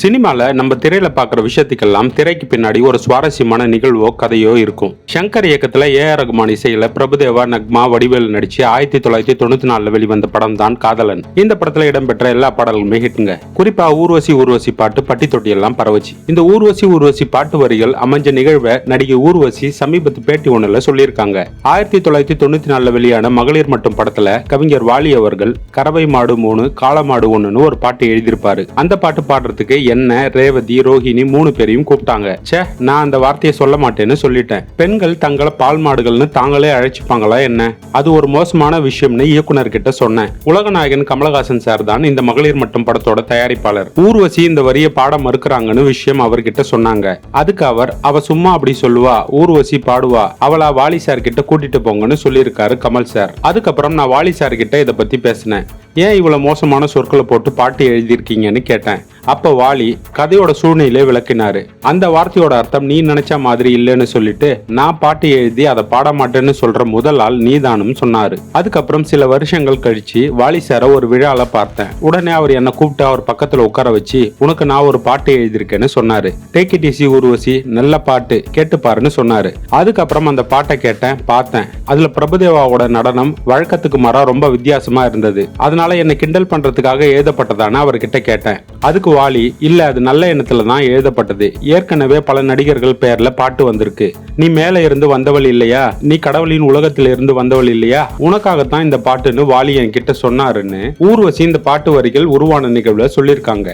சினிமால நம்ம திரையில பாக்குற விஷயத்துக்கெல்லாம் திரைக்கு பின்னாடி ஒரு சுவாரஸ்யமான நிகழ்வோ கதையோ இருக்கும். சங்கர் இயக்கத்துல ஏ ஆர் ரகுமான் இசையில பிரபுதேவா நக்மா வடிவேல் நடிச்சு ஆயிரத்தி தொள்ளாயிரத்தி தொண்ணூத்தி நாலுல வெளிவந்த படம் தான் காதலன். இந்த படத்துல இடம்பெற்ற எல்லா பாடல்களுமே ஹிட்டுங்க. குறிப்பா ஊர்வசி ஊர்வசி பாட்டு பட்டி தொட்டி எல்லாம் பரவச்சு. இந்த ஊர்வசி ஊர்வசி பாட்டு வரிகள் அமைஞ்ச நிகழ்வை நடிகை ஊர்வசி சமீபத்து பேட்டி ஒண்ணுல சொல்லியிருக்காங்க. ஆயிரத்தி தொள்ளாயிரத்தி தொண்ணூத்தி நாலுல வெளியான மகளிர் மட்டும் படத்துல கவிஞர் வாலி அவர்கள் கறவை மாடு மூணு காளமாடு ஒண்ணுன்னு ஒரு பாட்டு எழுதியிருப்பாரு. அந்த பாட்டு பாடுறதுக்கு என்ன ரேவதி ரோஹிணி மூணு பேரையும் கூப்பிட்டாங்க. ச்சே நான் அந்த வார்த்தையை சொல்ல மாட்டேன்னு சொல்லிட்டேன். பெண்கள் தங்களை பால் மாடுகள்னு தாங்களே அழைச்சிப்பாங்களா என்ன? அது ஒரு மோசமான விஷயம்னு இயக்குனர் கிட்ட சொன்னேன். உலகநாயகன் கமலஹாசன் சார் தான் இந்த மகளிர் மட்டும் படத்தோட தயாரிப்பாளர். ஊர்வசி இந்த வரியை பாட மறுக்கிறாங்கன்னு விஷயம் அவர்கிட்ட சொன்னாங்க. அதுக்கு அவர் அவ சும்மா அப்படி சொல்லுவா ஊர்வசி பாடுவா அவளா வாலி சார் கிட்ட கூட்டிட்டு போங்கன்னு சொல்லியிருக்காரு கமல் சார். அதுக்கப்புறம் நான் வாலி சார் கிட்ட இதை பத்தி பேசினேன். ஏன் இவ்வளவு மோசமான சொற்களை போட்டு பாட்டு எழுதியிருக்கீங்கன்னு கேட்டேன். அப்ப வாலி கதையோட சூழ்நிலையை விளக்கினாரு. அந்த வார்த்தையோட அர்த்தம் நீ நினைச்ச மாதிரி இல்லைன்னு சொல்லிட்டு நான் பாட்டு எழுதி அதை பாட மாட்டேன்னு சொல்ற முதல் ஆள் நீதானும் சொன்னாரு. அதுக்கப்புறம் சில வருஷங்கள் கழிச்சு வாலி சார ஒரு விழால பார்த்தேன். உடனே அவர் என்னை கூப்பிட்டு அவர் பக்கத்துல உட்கார வச்சு உனக்கு நான் ஒரு பாட்டு எழுதியிருக்கேன்னு சொன்னாரு. டேக் இட் ஈஸி நல்ல பாட்டு. கேட்டு பாருன்னு சொன்னாரு. அதுக்கப்புறம் அந்த பாட்டை கேட்டேன் பார்த்தேன். அதுல பிரபுதேவாவோட நடனம் வழக்கத்துக்கு மாறா ரொம்ப வித்தியாசமா இருந்தது. அதனால என்னை கிண்டல் பண்றதுக்காக எழுதப்பட்டதான அவர்கிட்ட கேட்டேன். அதுக்கு வாலி இல்ல அது நல்ல எண்ணத்துல தான் எழுதப்பட்டது. ஏற்கனவே பல நடிகர்கள் பெயர்ல பாட்டு வந்திருக்கு. நீ மேல இருந்து வந்தவள் இல்லையா? நீ கடவுளின் உலகத்துல இருந்து வந்தவள் இல்லையா? உனக்காகத்தான் இந்த பாட்டுன்னு வாலி என்கிட்ட சொன்னாருன்னு ஊர்வசி இந்த பாட்டு வரிகள் உருவான நிகழ்வுல சொல்லியிருக்காங்க